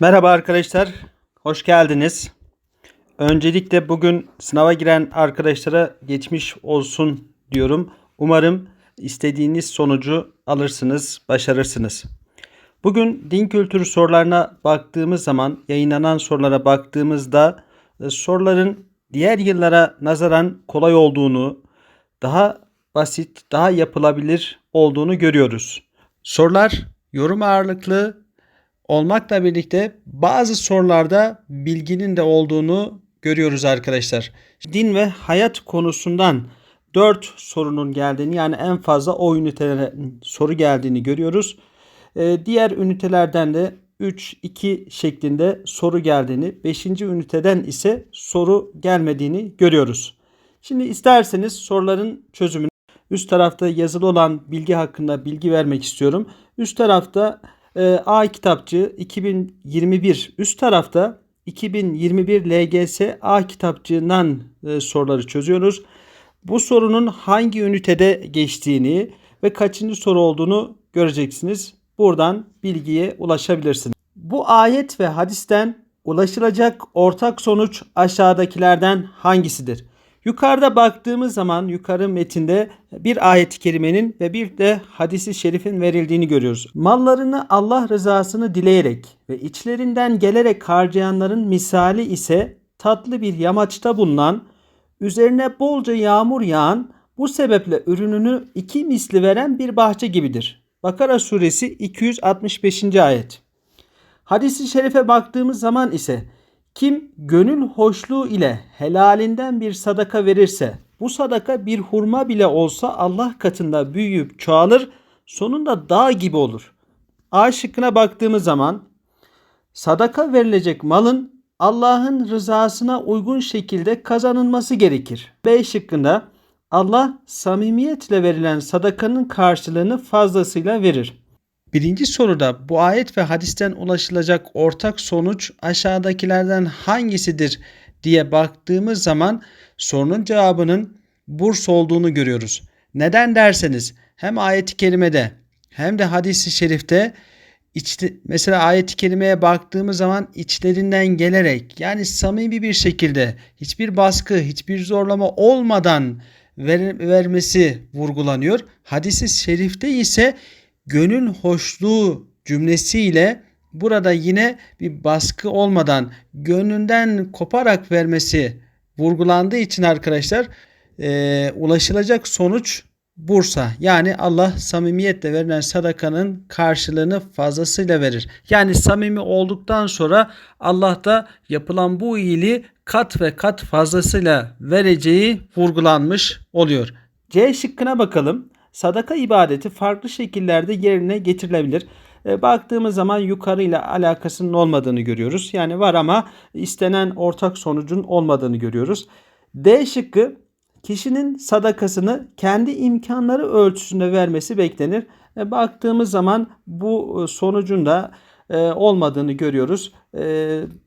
Merhaba arkadaşlar, hoş geldiniz. Öncelikle bugün sınava giren arkadaşlara geçmiş olsun diyorum. Umarım istediğiniz sonucu alırsınız, başarırsınız. Bugün din kültürü sorularına baktığımız zaman, yayınlanan sorulara baktığımızda e, soruların diğer yıllara nazaran kolay olduğunu, daha basit, daha yapılabilir olduğunu görüyoruz. Sorular yorum ağırlıklı olmakla birlikte bazı sorularda bilginin de olduğunu görüyoruz arkadaşlar. Din ve hayat konusundan 4 sorunun geldiğini yani en fazla o ünitelere soru geldiğini görüyoruz. Ee, diğer ünitelerden de 3 2 şeklinde soru geldiğini, 5. üniteden ise soru gelmediğini görüyoruz. Şimdi isterseniz soruların çözümünü üst tarafta yazılı olan bilgi hakkında bilgi vermek istiyorum. Üst tarafta e, A kitapçı 2021 üst tarafta 2021 LGS A kitapçığından e, soruları çözüyoruz. Bu sorunun hangi ünitede geçtiğini ve kaçıncı soru olduğunu göreceksiniz. Buradan bilgiye ulaşabilirsiniz. Bu ayet ve hadisten ulaşılacak ortak sonuç aşağıdakilerden hangisidir? Yukarıda baktığımız zaman yukarı metinde bir ayet-i kerimenin ve bir de hadisi şerifin verildiğini görüyoruz. Mallarını Allah rızasını dileyerek ve içlerinden gelerek harcayanların misali ise tatlı bir yamaçta bulunan, üzerine bolca yağmur yağan, bu sebeple ürününü iki misli veren bir bahçe gibidir. Bakara suresi 265. ayet. Hadisi şerife baktığımız zaman ise kim gönül hoşluğu ile helalinden bir sadaka verirse bu sadaka bir hurma bile olsa Allah katında büyüyüp çoğalır sonunda dağ gibi olur. A şıkkına baktığımız zaman sadaka verilecek malın Allah'ın rızasına uygun şekilde kazanılması gerekir. B şıkkında Allah samimiyetle verilen sadakanın karşılığını fazlasıyla verir. Birinci soruda bu ayet ve hadisten ulaşılacak ortak sonuç aşağıdakilerden hangisidir diye baktığımız zaman sorunun cevabının burs olduğunu görüyoruz. Neden derseniz hem ayet-i kerimede hem de hadis-i şerifte içte, mesela ayet-i kerimeye baktığımız zaman içlerinden gelerek yani samimi bir şekilde hiçbir baskı, hiçbir zorlama olmadan ver, vermesi vurgulanıyor. Hadis-i şerifte ise gönül hoşluğu cümlesiyle burada yine bir baskı olmadan gönlünden koparak vermesi vurgulandığı için arkadaşlar e, ulaşılacak sonuç Bursa yani Allah samimiyetle verilen sadakanın karşılığını fazlasıyla verir. Yani samimi olduktan sonra Allah da yapılan bu iyiliği kat ve kat fazlasıyla vereceği vurgulanmış oluyor. C şıkkına bakalım sadaka ibadeti farklı şekillerde yerine getirilebilir. E, baktığımız zaman yukarıyla alakasının olmadığını görüyoruz. Yani var ama istenen ortak sonucun olmadığını görüyoruz. D şıkkı kişinin sadakasını kendi imkanları ölçüsünde vermesi beklenir. E, baktığımız zaman bu e, sonucun da olmadığını görüyoruz.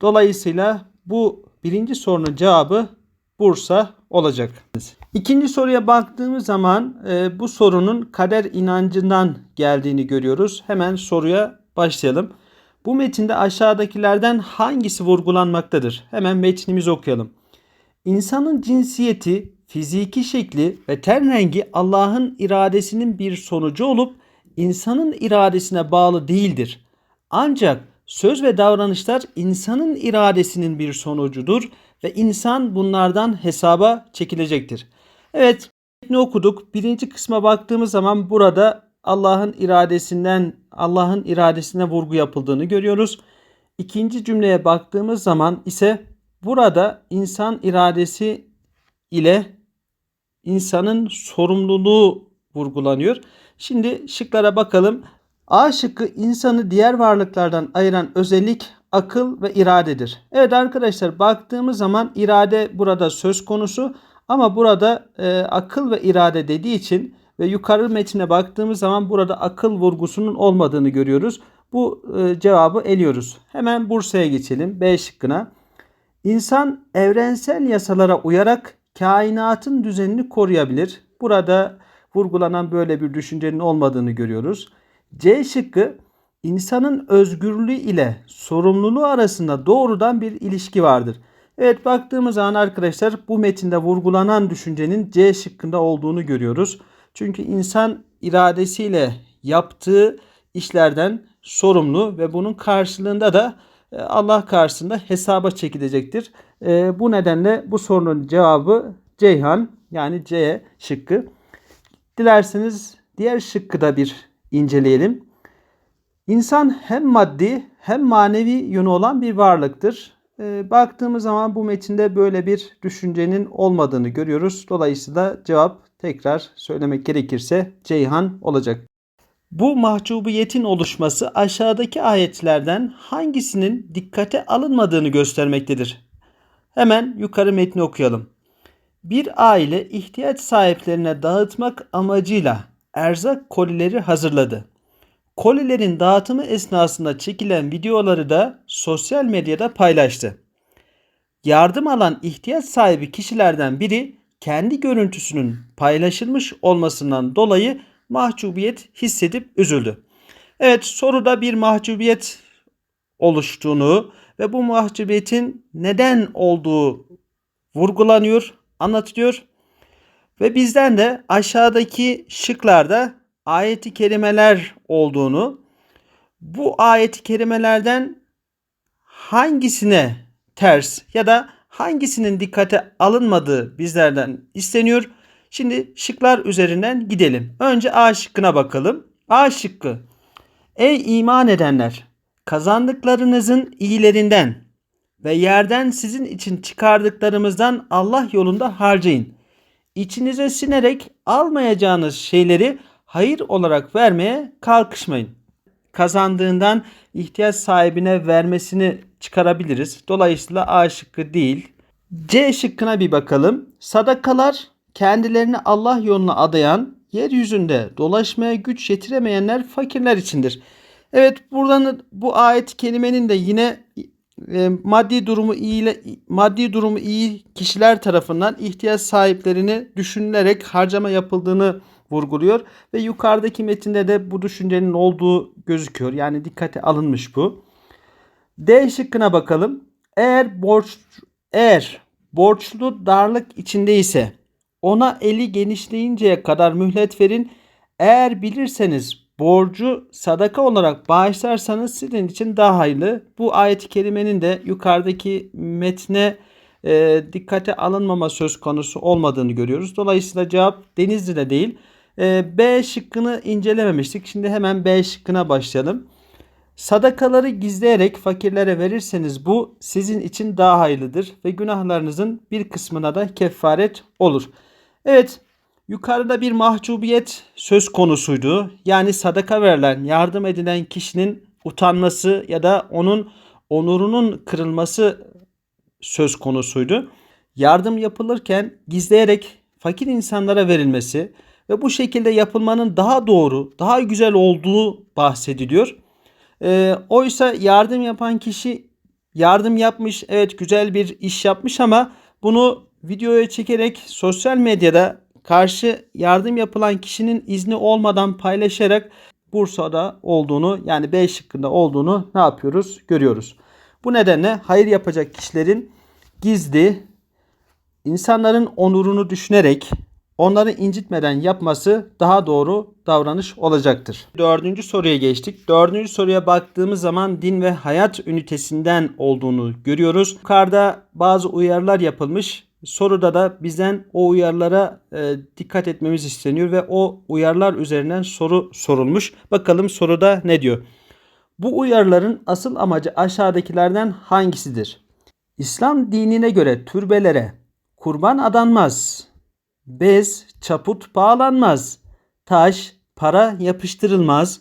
Dolayısıyla bu birinci sorunun cevabı Bursa olacak. İkinci soruya baktığımız zaman e, bu sorunun kader inancından geldiğini görüyoruz. Hemen soruya başlayalım. Bu metinde aşağıdakilerden hangisi vurgulanmaktadır? Hemen metnimizi okuyalım. İnsanın cinsiyeti, fiziki şekli ve ten rengi Allah'ın iradesinin bir sonucu olup insanın iradesine bağlı değildir. Ancak söz ve davranışlar insanın iradesinin bir sonucudur ve insan bunlardan hesaba çekilecektir. Evet ne okuduk. Birinci kısma baktığımız zaman burada Allah'ın iradesinden Allah'ın iradesine vurgu yapıldığını görüyoruz. İkinci cümleye baktığımız zaman ise burada insan iradesi ile insanın sorumluluğu vurgulanıyor. Şimdi şıklara bakalım. A şıkkı insanı diğer varlıklardan ayıran özellik akıl ve iradedir. Evet arkadaşlar baktığımız zaman irade burada söz konusu ama burada e, akıl ve irade dediği için ve yukarı metine baktığımız zaman burada akıl vurgusunun olmadığını görüyoruz. Bu e, cevabı eliyoruz. Hemen Bursa'ya geçelim. B şıkkına. İnsan evrensel yasalara uyarak kainatın düzenini koruyabilir. Burada vurgulanan böyle bir düşüncenin olmadığını görüyoruz. C şıkkı insanın özgürlüğü ile sorumluluğu arasında doğrudan bir ilişki vardır. Evet baktığımız zaman arkadaşlar bu metinde vurgulanan düşüncenin C şıkkında olduğunu görüyoruz. Çünkü insan iradesiyle yaptığı işlerden sorumlu ve bunun karşılığında da e, Allah karşısında hesaba çekilecektir. E, bu nedenle bu sorunun cevabı Ceyhan yani C şıkkı. Dilerseniz diğer şıkkı da bir inceleyelim. İnsan hem maddi hem manevi yönü olan bir varlıktır. E, baktığımız zaman bu metinde böyle bir düşüncenin olmadığını görüyoruz. Dolayısıyla cevap tekrar söylemek gerekirse Ceyhan olacak. Bu mahcubiyetin oluşması aşağıdaki ayetlerden hangisinin dikkate alınmadığını göstermektedir. Hemen yukarı metni okuyalım. Bir aile ihtiyaç sahiplerine dağıtmak amacıyla erzak kolileri hazırladı. Kolilerin dağıtımı esnasında çekilen videoları da sosyal medyada paylaştı. Yardım alan ihtiyaç sahibi kişilerden biri kendi görüntüsünün paylaşılmış olmasından dolayı mahcubiyet hissedip üzüldü. Evet soruda bir mahcubiyet oluştuğunu ve bu mahcubiyetin neden olduğu vurgulanıyor, anlatılıyor. Ve bizden de aşağıdaki şıklarda ayeti kerimeler olduğunu, bu ayeti kerimelerden hangisine ters ya da hangisinin dikkate alınmadığı bizlerden isteniyor. Şimdi şıklar üzerinden gidelim. Önce A şıkkına bakalım. A şıkkı. Ey iman edenler! Kazandıklarınızın iyilerinden ve yerden sizin için çıkardıklarımızdan Allah yolunda harcayın. İçinize sinerek almayacağınız şeyleri hayır olarak vermeye kalkışmayın. Kazandığından ihtiyaç sahibine vermesini çıkarabiliriz. Dolayısıyla A şıkkı değil. C şıkkına bir bakalım. Sadakalar kendilerini Allah yoluna adayan, yeryüzünde dolaşmaya güç yetiremeyenler fakirler içindir. Evet buradan bu ayet kelimenin de yine e, maddi durumu iyi maddi durumu iyi kişiler tarafından ihtiyaç sahiplerini düşünülerek harcama yapıldığını vurguluyor ve yukarıdaki metinde de bu düşüncenin olduğu gözüküyor. Yani dikkate alınmış bu. D şıkkına bakalım. Eğer borç eğer borçlu darlık içindeyse ona eli genişleyinceye kadar mühlet verin. Eğer bilirseniz borcu sadaka olarak bağışlarsanız sizin için daha hayırlı. Bu ayet-i kerimenin de yukarıdaki metne e, dikkate alınmama söz konusu olmadığını görüyoruz. Dolayısıyla cevap Denizli'de değil. E, B şıkkını incelememiştik. Şimdi hemen B şıkkına başlayalım. Sadakaları gizleyerek fakirlere verirseniz bu sizin için daha hayırlıdır ve günahlarınızın bir kısmına da kefaret olur. Evet yukarıda bir mahcubiyet söz konusuydu. Yani sadaka verilen, yardım edilen kişinin utanması ya da onun onurunun kırılması söz konusuydu. Yardım yapılırken gizleyerek fakir insanlara verilmesi ve bu şekilde yapılmanın daha doğru, daha güzel olduğu bahsediliyor. E, oysa yardım yapan kişi yardım yapmış, evet güzel bir iş yapmış ama bunu videoya çekerek sosyal medyada karşı yardım yapılan kişinin izni olmadan paylaşarak Bursa'da olduğunu yani B şıkkında olduğunu ne yapıyoruz? Görüyoruz. Bu nedenle hayır yapacak kişilerin gizli insanların onurunu düşünerek onları incitmeden yapması daha doğru davranış olacaktır. Dördüncü soruya geçtik. Dördüncü soruya baktığımız zaman din ve hayat ünitesinden olduğunu görüyoruz. Yukarıda bazı uyarılar yapılmış. Soruda da bizden o uyarılara e, dikkat etmemiz isteniyor ve o uyarılar üzerinden soru sorulmuş. Bakalım soruda ne diyor? Bu uyarıların asıl amacı aşağıdakilerden hangisidir? İslam dinine göre türbelere kurban adanmaz bez, çaput bağlanmaz. Taş, para yapıştırılmaz.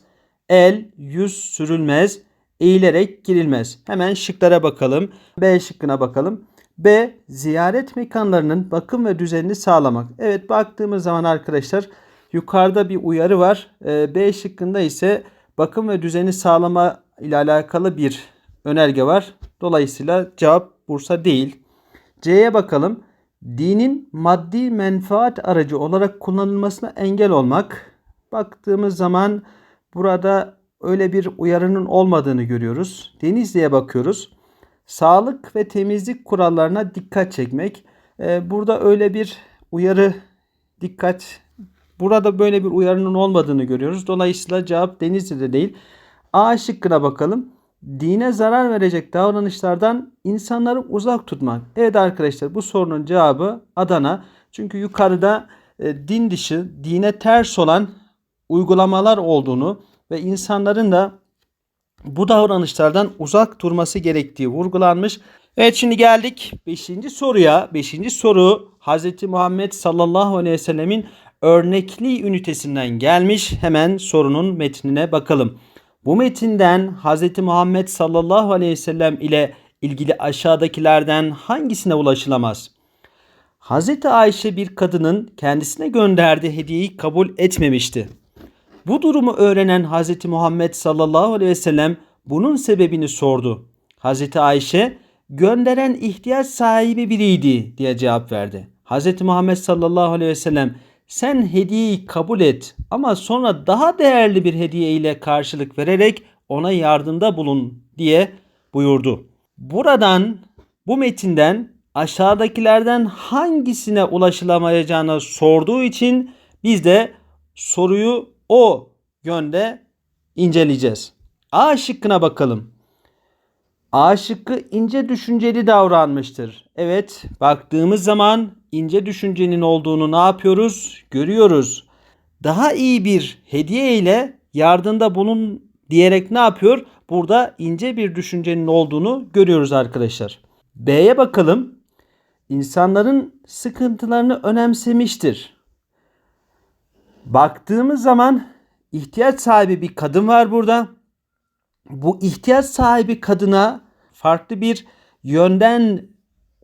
El, yüz sürülmez. Eğilerek girilmez. Hemen şıklara bakalım. B şıkkına bakalım. B. Ziyaret mekanlarının bakım ve düzenini sağlamak. Evet baktığımız zaman arkadaşlar yukarıda bir uyarı var. Ee, B şıkkında ise bakım ve düzeni sağlama ile alakalı bir önerge var. Dolayısıyla cevap Bursa değil. C'ye bakalım dinin maddi menfaat aracı olarak kullanılmasına engel olmak. Baktığımız zaman burada öyle bir uyarının olmadığını görüyoruz. Denizli'ye bakıyoruz. Sağlık ve temizlik kurallarına dikkat çekmek. Ee, burada öyle bir uyarı dikkat burada böyle bir uyarının olmadığını görüyoruz. Dolayısıyla cevap Denizli'de değil. A şıkkına bakalım. Dine zarar verecek davranışlardan insanları uzak tutmak. Evet arkadaşlar bu sorunun cevabı Adana. Çünkü yukarıda e, din dışı, dine ters olan uygulamalar olduğunu ve insanların da bu davranışlardan uzak durması gerektiği vurgulanmış. Evet şimdi geldik 5. soruya. 5. soru Hz. Muhammed sallallahu aleyhi ve sellemin örnekli ünitesinden gelmiş. Hemen sorunun metnine bakalım. Bu metinden Hz. Muhammed sallallahu aleyhi ve sellem ile ilgili aşağıdakilerden hangisine ulaşılamaz? Hz. Ayşe bir kadının kendisine gönderdiği hediyeyi kabul etmemişti. Bu durumu öğrenen Hz. Muhammed sallallahu aleyhi ve sellem bunun sebebini sordu. Hz. Ayşe gönderen ihtiyaç sahibi biriydi diye cevap verdi. Hz. Muhammed sallallahu aleyhi ve sellem sen hediyeyi kabul et ama sonra daha değerli bir hediye ile karşılık vererek ona yardımda bulun diye buyurdu. Buradan bu metinden aşağıdakilerden hangisine ulaşılamayacağını sorduğu için biz de soruyu o yönde inceleyeceğiz. A şıkkına bakalım. A şıkkı ince düşünceli davranmıştır. Evet baktığımız zaman ince düşüncenin olduğunu ne yapıyoruz? Görüyoruz. Daha iyi bir hediye ile yardımda bulun diyerek ne yapıyor? Burada ince bir düşüncenin olduğunu görüyoruz arkadaşlar. B'ye bakalım. İnsanların sıkıntılarını önemsemiştir. Baktığımız zaman ihtiyaç sahibi bir kadın var burada. Bu ihtiyaç sahibi kadına farklı bir yönden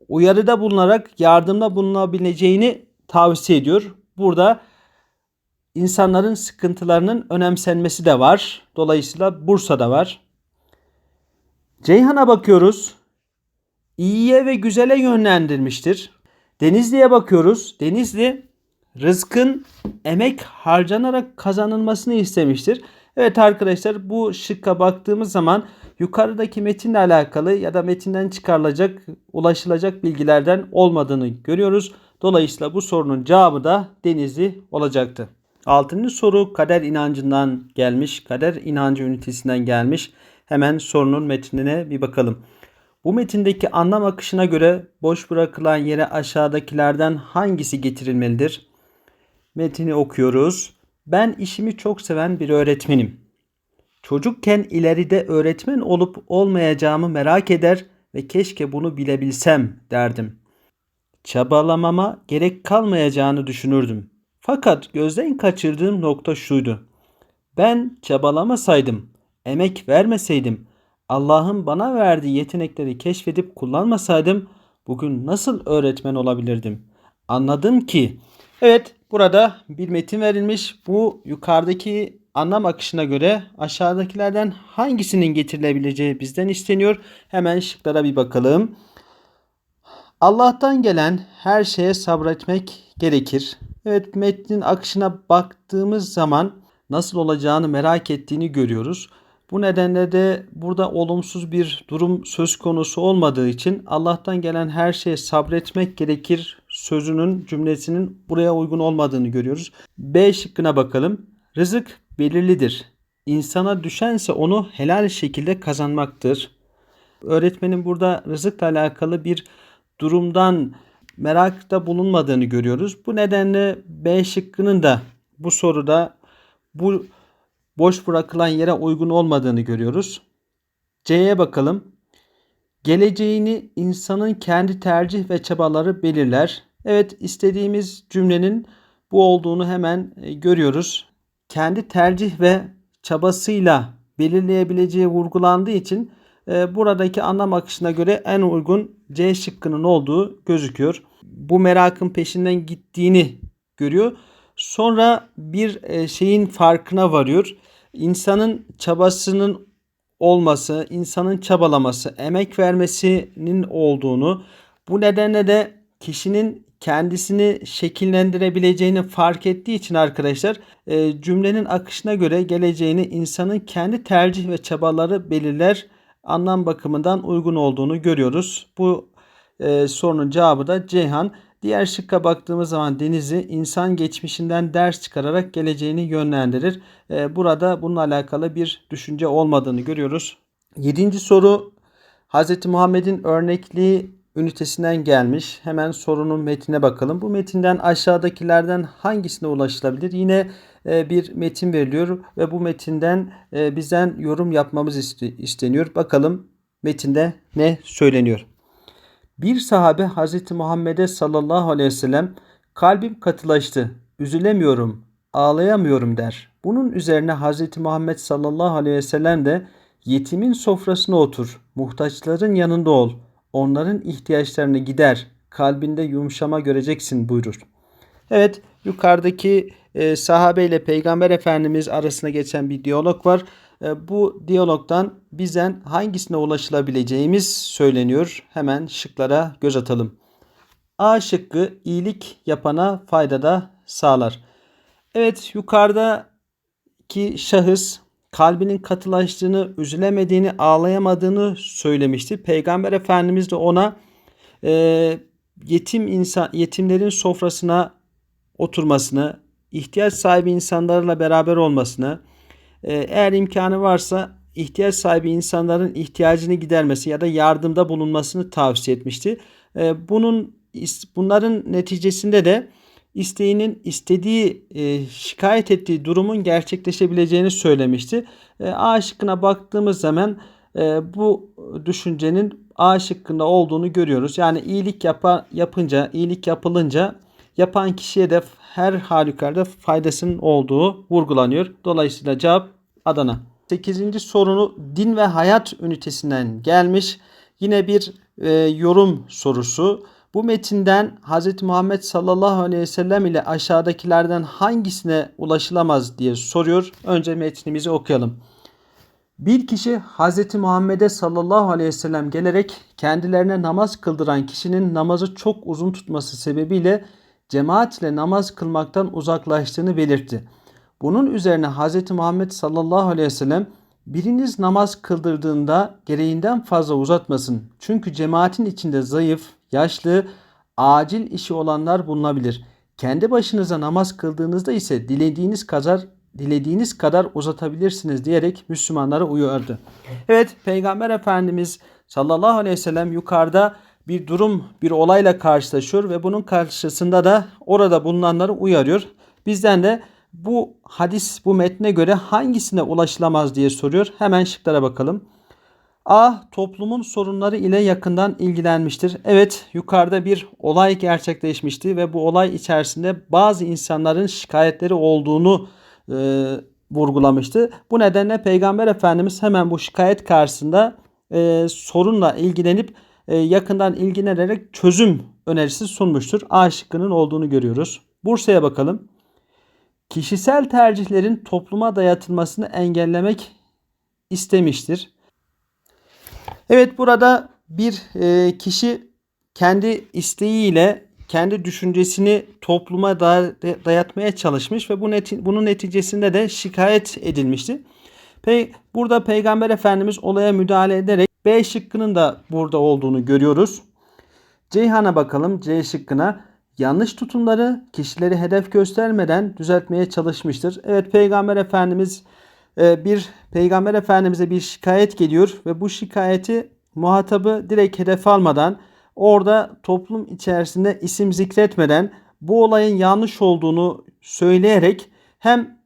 uyarıda bulunarak yardımda bulunabileceğini tavsiye ediyor. Burada insanların sıkıntılarının önemsenmesi de var. Dolayısıyla Bursa'da var. Ceyhan'a bakıyoruz. İyiye ve güzele yönlendirmiştir. Denizli'ye bakıyoruz. Denizli rızkın emek harcanarak kazanılmasını istemiştir. Evet arkadaşlar bu şıkka baktığımız zaman yukarıdaki metinle alakalı ya da metinden çıkarılacak, ulaşılacak bilgilerden olmadığını görüyoruz. Dolayısıyla bu sorunun cevabı da Denizli olacaktı. Altıncı soru kader inancından gelmiş. Kader inancı ünitesinden gelmiş. Hemen sorunun metnine bir bakalım. Bu metindeki anlam akışına göre boş bırakılan yere aşağıdakilerden hangisi getirilmelidir? Metini okuyoruz. Ben işimi çok seven bir öğretmenim. Çocukken ileride öğretmen olup olmayacağımı merak eder ve keşke bunu bilebilsem derdim. Çabalamama gerek kalmayacağını düşünürdüm. Fakat gözden kaçırdığım nokta şuydu. Ben çabalamasaydım, emek vermeseydim, Allah'ın bana verdiği yetenekleri keşfedip kullanmasaydım bugün nasıl öğretmen olabilirdim? Anladım ki evet burada bir metin verilmiş. Bu yukarıdaki anlam akışına göre aşağıdakilerden hangisinin getirilebileceği bizden isteniyor. Hemen şıklara bir bakalım. Allah'tan gelen her şeye sabretmek gerekir. Evet metnin akışına baktığımız zaman nasıl olacağını merak ettiğini görüyoruz. Bu nedenle de burada olumsuz bir durum söz konusu olmadığı için Allah'tan gelen her şeye sabretmek gerekir sözünün cümlesinin buraya uygun olmadığını görüyoruz. B şıkkına bakalım. Rızık belirlidir. İnsana düşense onu helal şekilde kazanmaktır. Öğretmenin burada rızıkla alakalı bir durumdan merakta bulunmadığını görüyoruz. Bu nedenle B şıkkının da bu soruda bu boş bırakılan yere uygun olmadığını görüyoruz. C'ye bakalım. Geleceğini insanın kendi tercih ve çabaları belirler. Evet istediğimiz cümlenin bu olduğunu hemen e, görüyoruz. Kendi tercih ve çabasıyla belirleyebileceği vurgulandığı için e, buradaki anlam akışına göre en uygun C şıkkının olduğu gözüküyor. Bu merakın peşinden gittiğini görüyor. Sonra bir e, şeyin farkına varıyor. İnsanın çabasının olması, insanın çabalaması, emek vermesinin olduğunu, bu nedenle de kişinin kendisini şekillendirebileceğini fark ettiği için arkadaşlar e, cümlenin akışına göre geleceğini insanın kendi tercih ve çabaları belirler anlam bakımından uygun olduğunu görüyoruz. Bu e, sorunun cevabı da Ceyhan. Diğer şıkka baktığımız zaman Deniz'i insan geçmişinden ders çıkararak geleceğini yönlendirir. E, burada bununla alakalı bir düşünce olmadığını görüyoruz. Yedinci soru Hz. Muhammed'in örnekliği ünitesinden gelmiş. Hemen sorunun metnine bakalım. Bu metinden aşağıdakilerden hangisine ulaşılabilir? Yine e, bir metin veriliyor ve bu metinden e, bizden yorum yapmamız isteniyor. Bakalım metinde ne söyleniyor? Bir sahabe Hz. Muhammed'e sallallahu aleyhi ve sellem kalbim katılaştı, üzülemiyorum, ağlayamıyorum der. Bunun üzerine Hz. Muhammed sallallahu aleyhi ve sellem de yetimin sofrasına otur, muhtaçların yanında ol, onların ihtiyaçlarını gider, kalbinde yumuşama göreceksin buyurur. Evet yukarıdaki e, sahabe ile peygamber efendimiz arasında geçen bir diyalog var. E, bu diyalogdan bizden hangisine ulaşılabileceğimiz söyleniyor. Hemen şıklara göz atalım. A şıkkı iyilik yapana faydada sağlar. Evet yukarıdaki şahıs kalbinin katılaştığını, üzülemediğini, ağlayamadığını söylemişti. Peygamber Efendimiz de ona e, yetim insan yetimlerin sofrasına oturmasını, ihtiyaç sahibi insanlarla beraber olmasını, e, eğer imkanı varsa ihtiyaç sahibi insanların ihtiyacını gidermesi ya da yardımda bulunmasını tavsiye etmişti. E, bunun bunların neticesinde de isteğinin istediği e, şikayet ettiği durumun gerçekleşebileceğini söylemişti. E, A şıkkına baktığımız zaman e, bu düşüncenin A şıkkında olduğunu görüyoruz. Yani iyilik yapa, yapınca, iyilik yapılınca yapan kişiye de her halükarda faydasının olduğu vurgulanıyor. Dolayısıyla cevap Adana. 8. sorunu din ve hayat ünitesinden gelmiş. Yine bir e, yorum sorusu. Bu metinden Hz. Muhammed sallallahu aleyhi ve sellem ile aşağıdakilerden hangisine ulaşılamaz diye soruyor. Önce metnimizi okuyalım. Bir kişi Hz. Muhammed'e sallallahu aleyhi ve sellem gelerek kendilerine namaz kıldıran kişinin namazı çok uzun tutması sebebiyle cemaat ile namaz kılmaktan uzaklaştığını belirtti. Bunun üzerine Hz. Muhammed sallallahu aleyhi ve sellem biriniz namaz kıldırdığında gereğinden fazla uzatmasın. Çünkü cemaatin içinde zayıf, yaşlı, acil işi olanlar bulunabilir. Kendi başınıza namaz kıldığınızda ise dilediğiniz kadar dilediğiniz kadar uzatabilirsiniz diyerek Müslümanlara uyardı. Evet Peygamber Efendimiz sallallahu aleyhi ve sellem yukarıda bir durum, bir olayla karşılaşıyor ve bunun karşısında da orada bulunanları uyarıyor. Bizden de bu hadis, bu metne göre hangisine ulaşılamaz diye soruyor. Hemen şıklara bakalım. A. Toplumun sorunları ile yakından ilgilenmiştir. Evet yukarıda bir olay gerçekleşmişti ve bu olay içerisinde bazı insanların şikayetleri olduğunu e, vurgulamıştı. Bu nedenle Peygamber Efendimiz hemen bu şikayet karşısında e, sorunla ilgilenip e, yakından ilgilenerek çözüm önerisi sunmuştur. A şıkkının olduğunu görüyoruz. Bursa'ya bakalım. Kişisel tercihlerin topluma dayatılmasını engellemek istemiştir. Evet burada bir e, kişi kendi isteğiyle kendi düşüncesini topluma dayatmaya çalışmış ve bu neti bunun neticesinde de şikayet edilmişti. Pe burada Peygamber Efendimiz olaya müdahale ederek B şıkkının da burada olduğunu görüyoruz. Ceyhan'a bakalım C şıkkına. Yanlış tutumları kişileri hedef göstermeden düzeltmeye çalışmıştır. Evet Peygamber Efendimiz bir Peygamber Efendimiz'e bir şikayet geliyor ve bu şikayeti muhatabı direkt hedef almadan orada toplum içerisinde isim zikretmeden bu olayın yanlış olduğunu söyleyerek hem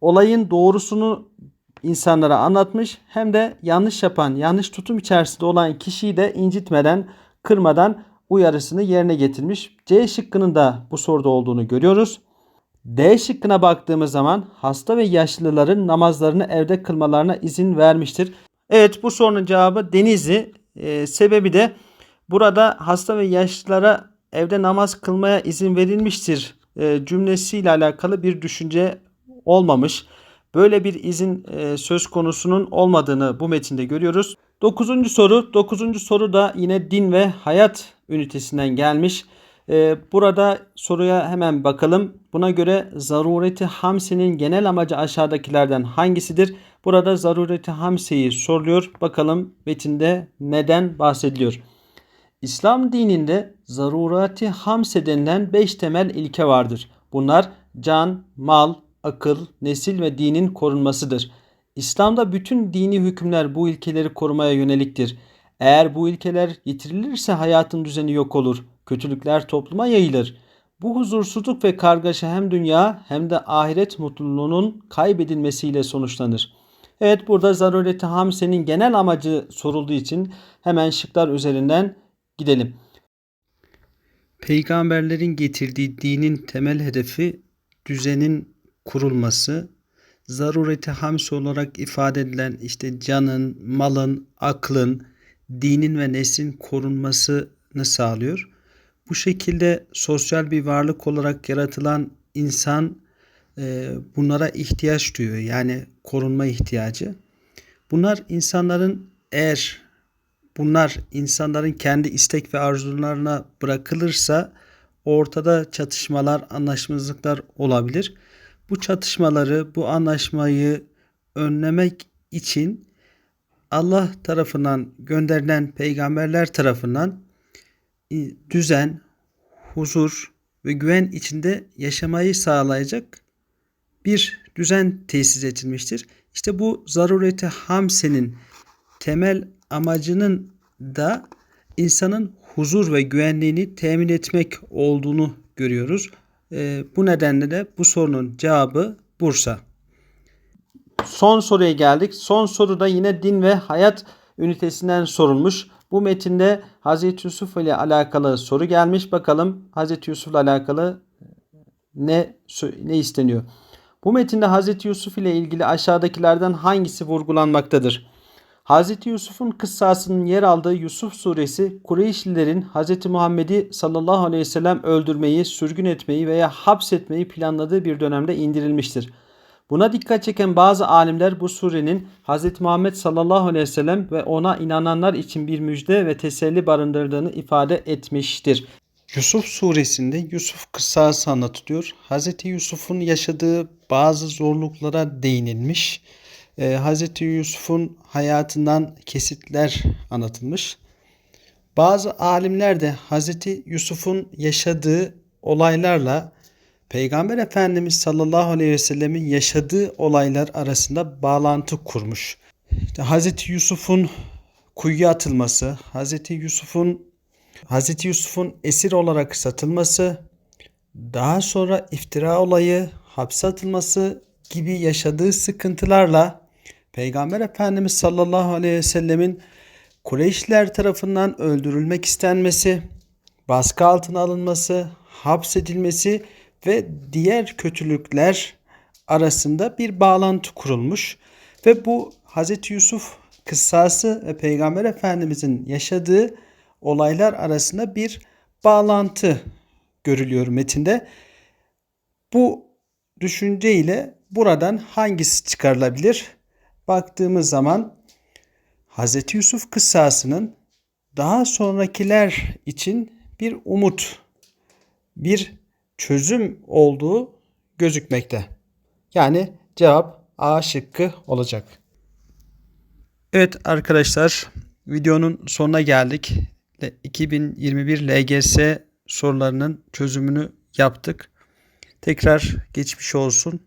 olayın doğrusunu insanlara anlatmış hem de yanlış yapan, yanlış tutum içerisinde olan kişiyi de incitmeden, kırmadan uyarısını yerine getirmiş. C şıkkının da bu soruda olduğunu görüyoruz. D şıkkına baktığımız zaman hasta ve yaşlıların namazlarını evde kılmalarına izin vermiştir. Evet bu sorunun cevabı Denizli. Ee, sebebi de burada hasta ve yaşlılara evde namaz kılmaya izin verilmiştir e, cümlesiyle alakalı bir düşünce olmamış. Böyle bir izin e, söz konusunun olmadığını bu metinde görüyoruz. Dokuzuncu soru. Dokuzuncu soru da yine din ve hayat ünitesinden gelmiş. Ee, burada soruya hemen bakalım. Buna göre zarureti hamsenin genel amacı aşağıdakilerden hangisidir? Burada zarureti hamseyi soruluyor. Bakalım metinde neden bahsediliyor? İslam dininde zarurati hamse denilen 5 temel ilke vardır. Bunlar can, mal, akıl, nesil ve dinin korunmasıdır. İslam'da bütün dini hükümler bu ilkeleri korumaya yöneliktir. Eğer bu ilkeler yitirilirse hayatın düzeni yok olur. Kötülükler topluma yayılır. Bu huzursuzluk ve kargaşa hem dünya hem de ahiret mutluluğunun kaybedilmesiyle sonuçlanır. Evet burada zarureti hamsenin genel amacı sorulduğu için hemen şıklar üzerinden gidelim. Peygamberlerin getirdiği dinin temel hedefi düzenin kurulması, zarureti hamsi olarak ifade edilen işte canın, malın, aklın, dinin ve neslin korunmasını sağlıyor. Bu şekilde sosyal bir varlık olarak yaratılan insan e, bunlara ihtiyaç duyuyor. Yani korunma ihtiyacı. Bunlar insanların eğer bunlar insanların kendi istek ve arzularına bırakılırsa ortada çatışmalar, anlaşmazlıklar olabilir. Bu çatışmaları, bu anlaşmayı önlemek için Allah tarafından gönderilen peygamberler tarafından düzen, huzur ve güven içinde yaşamayı sağlayacak bir düzen tesis edilmiştir. İşte bu zarureti hamsenin temel amacının da insanın huzur ve güvenliğini temin etmek olduğunu görüyoruz. E, bu nedenle de bu sorunun cevabı Bursa. Son soruya geldik. Son soruda yine din ve hayat ünitesinden sorulmuş. Bu metinde Hazreti Yusuf ile alakalı soru gelmiş. Bakalım Hazreti Yusuf ile alakalı ne ne isteniyor? Bu metinde Hazreti Yusuf ile ilgili aşağıdakilerden hangisi vurgulanmaktadır? Hazreti Yusuf'un kıssasının yer aldığı Yusuf suresi Kureyşlilerin Hazreti Muhammed'i sallallahu aleyhi ve sellem öldürmeyi, sürgün etmeyi veya hapsetmeyi planladığı bir dönemde indirilmiştir. Buna dikkat çeken bazı alimler bu surenin Hz. Muhammed sallallahu aleyhi ve sellem ve ona inananlar için bir müjde ve teselli barındırdığını ifade etmiştir. Yusuf suresinde Yusuf kıssası anlatılıyor. Hz. Yusuf'un yaşadığı bazı zorluklara değinilmiş. Ee, Hz. Yusuf'un hayatından kesitler anlatılmış. Bazı alimler de Hz. Yusuf'un yaşadığı olaylarla Peygamber Efendimiz sallallahu aleyhi ve sellemin yaşadığı olaylar arasında bağlantı kurmuş. İşte Hz. Yusuf'un kuyuya atılması, Hz. Yusuf'un Hz. Yusuf'un esir olarak satılması, daha sonra iftira olayı, hapse atılması gibi yaşadığı sıkıntılarla Peygamber Efendimiz sallallahu aleyhi ve sellemin Kureyşler tarafından öldürülmek istenmesi, baskı altına alınması, hapsedilmesi ve diğer kötülükler arasında bir bağlantı kurulmuş ve bu Hz. Yusuf kıssası ve Peygamber Efendimizin yaşadığı olaylar arasında bir bağlantı görülüyor metinde. Bu düşünce ile buradan hangisi çıkarılabilir? Baktığımız zaman Hz. Yusuf kıssasının daha sonrakiler için bir umut, bir çözüm olduğu gözükmekte. Yani cevap A şıkkı olacak. Evet arkadaşlar videonun sonuna geldik. 2021 LGS sorularının çözümünü yaptık. Tekrar geçmiş olsun.